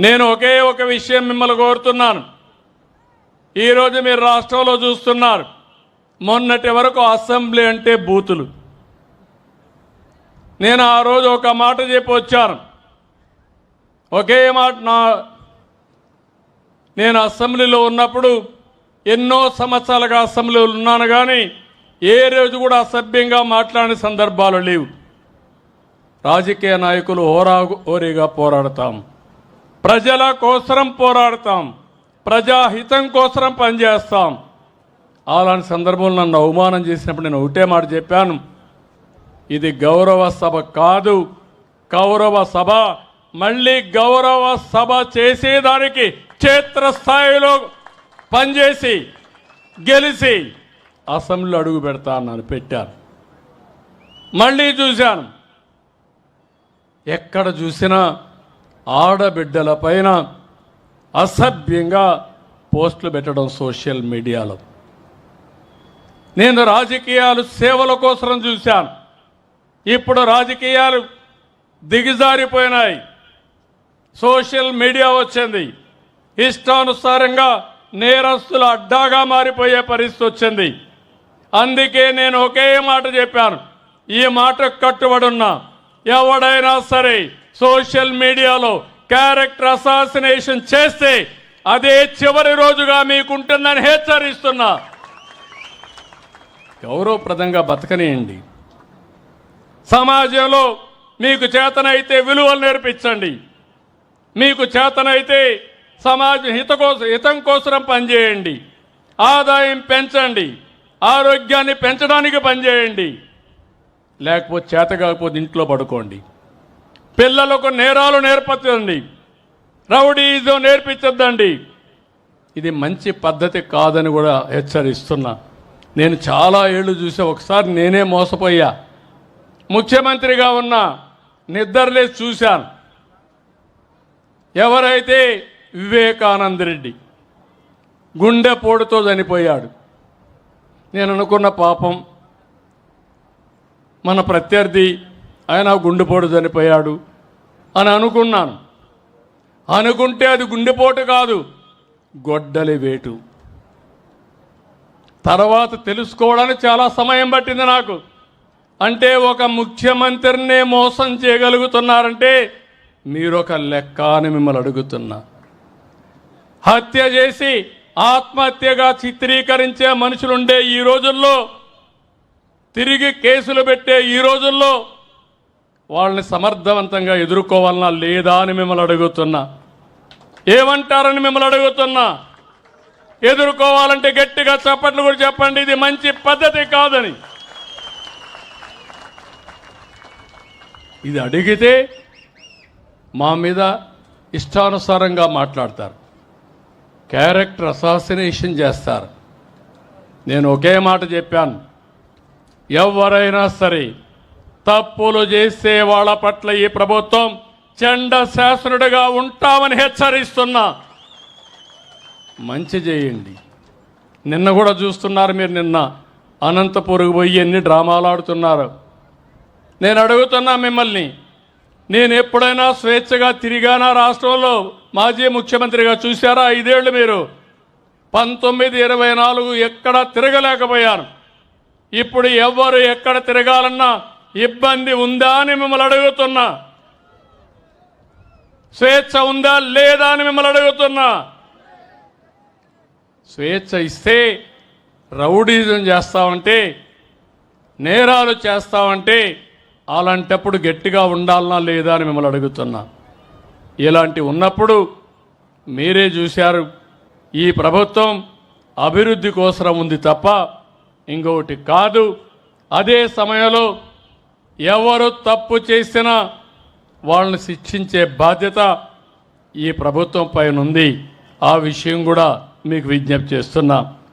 నేను ఒకే ఒక విషయం మిమ్మల్ని కోరుతున్నాను. ఈరోజు మీరు రాష్ట్రంలో చూస్తున్నారు. మొన్నటి వరకు అసెంబ్లీ అంటే బూతులు. నేను ఆ రోజు ఒక మాట చెప్పి వచ్చాను. ఒకే మాట నా నేను అసెంబ్లీలో ఉన్నప్పుడు ఎన్నో సంవత్సరాలుగా అసెంబ్లీలో ఉన్నాను కానీ ఏ రోజు కూడా అసభ్యంగా మాట్లాడిన సందర్భాలు లేవు. రాజకీయ నాయకులు హోరా హోరీగా పోరాడతాము. ప్రజల కోసరం పోరాడతాం. ప్రజాహితం కోసరం పనిచేస్తాం. అలాంటి సందర్భంలో నన్ను అవమానం చేసినప్పుడు నేను ఒకటే మాట చెప్పాను. ఇది గౌరవ సభ కాదు. కౌరవ సభ మళ్ళీ గౌరవ సభ చేసేదానికి క్షేత్రస్థాయిలో పనిచేసి గెలిచి అసెంబ్లీ అడుగు పెడతా అన్నాను పెట్టాను. మళ్ళీ చూశాను. ఎక్కడ చూసినా ఆడబిడ్డల పైన అసభ్యంగా పోస్టులు పెట్టడం సోషల్ మీడియాలో. నేను రాజకీయాలు సేవల కోసం చూశాను. ఇప్పుడు రాజకీయాలు దిగజారిపోయినాయి. సోషల్ మీడియా వచ్చింది. ఇష్టానుసారంగా నేరస్తుల అడ్డాగా మారిపోయే పరిస్థితి వచ్చింది. అందుకే నేను ఒకే మాట చెప్పాను. ఈ మాట కట్టుబడున్నా. ఎవడైనా సరే సోషల్ మీడియాలో క్యారెక్టర్ అసాసినేషన్ చేస్తే అదే చివరి రోజుగా మీకుంటుందని హెచ్చరిస్తున్నా. గౌరవప్రదంగా బతకనియండి. సమాజంలో మీకు చేతనైతే విలువలు నేర్పించండి. మీకు చేతనైతే సమాజ హిత కోసం హితం కోసం పనిచేయండి. ఆదాయం పెంచండి. ఆరోగ్యాన్ని పెంచడానికి పనిచేయండి. లేకపోతే చేత కాకపోతే ఇంట్లో పడుకోండి. పిల్లలకు నేరాలు నేర్పించండి రౌడీజం నేర్పించద్దండి. ఇది మంచి పద్ధతి కాదని కూడా హెచ్చరిస్తున్నా. నేను చాలా ఏళ్ళు చూసా ఒకసారి నేనే మోసపోయా. ముఖ్యమంత్రిగా ఉన్న నిద్రలేసి చూశాను. ఎవరైతే వివేకానంద రెడ్డి గుండెపోటుతో చనిపోయాడు నేను అనుకున్న పాపం మన ప్రత్యర్థి ఆయన గుండెపోటు చనిపోయాడు అని అనుకున్నాను. అనుకుంటే అది గుండెపోటు కాదు గొడ్డలి వేటు. తర్వాత తెలుసుకోవడానికి చాలా సమయం పట్టింది నాకు. అంటే ఒక ముఖ్యమంత్రినే మోసం చేయగలుగుతున్నారంటే మీరొక లెక్క అని మిమ్మల్ని అడుగుతున్నా. హత్య చేసి ఆత్మహత్యగా చిత్రీకరించే మనుషులుండే ఈ రోజుల్లో తిరిగి కేసులు పెట్టే ఈ రోజుల్లో వాళ్ళని సమర్థవంతంగా ఎదుర్కోవాలన్నా లేదా అని మిమ్మల్ని అడుగుతున్నా. ఏమంటారని మిమ్మల్ని అడుగుతున్నా. ఎదుర్కోవాలంటే గట్టిగా చప్పట్లు కూడా చెప్పండి. ఇది మంచి పద్ధతి కాదని. ఇది అడిగితే మా మీద ఇష్టానుసారంగా మాట్లాడతారు. క్యారెక్టర్ అసాసినేషన్ చేస్తారు. నేను ఒకే మాట చెప్పాను. ఎవరైనా సరే తప్పులు చేసే వాళ్ళ పట్ల ఈ ప్రభుత్వం చండ శాసనుడిగా ఉంటామని హెచ్చరిస్తున్నా. మంచి చేయండి. నిన్న కూడా చూస్తున్నారు మీరు నిన్న. అనంతపురకు పోయి ఎన్ని డ్రామాలు ఆడుతున్నారు. నేను అడుగుతున్నా మిమ్మల్ని నేను ఎప్పుడైనా స్వేచ్ఛగా తిరిగానా రాష్ట్రంలో? మాజీ ముఖ్యమంత్రిగా చూశారా ఐదేళ్ళు మీరు? పంతొమ్మిది ఇరవై నాలుగు ఎక్కడ తిరగలేకపోయాను. ఇప్పుడు ఎవ్వరు ఎక్కడ తిరగాలన్నా ఇబ్బంది ఉందా అని మిమ్మల్ని అడుగుతున్నా. స్వేచ్ఛ ఉందా లేదా అని మిమ్మల్ని అడుగుతున్నా. స్వేచ్ఛ ఇస్తే రౌడీజం చేస్తామంటే నేరాలు చేస్తామంటే అలాంటప్పుడు గట్టిగా ఉండాలనా లేదా అని మిమ్మల్ని అడుగుతున్నా. ఇలాంటి ఉన్నప్పుడు మీరే చూశారు ఈ ప్రభుత్వం అభివృద్ధి కోసరం ఉంది తప్ప ఇంకొకటి కాదు. అదే సమయంలో ఎవరు తప్పు చేసినా వాళ్ళని శిక్షించే బాధ్యత ఈ ప్రభుత్వం పైన ఉంది. ఆ విషయం కూడా మీకు విజ్ఞప్తి చేస్తున్నా.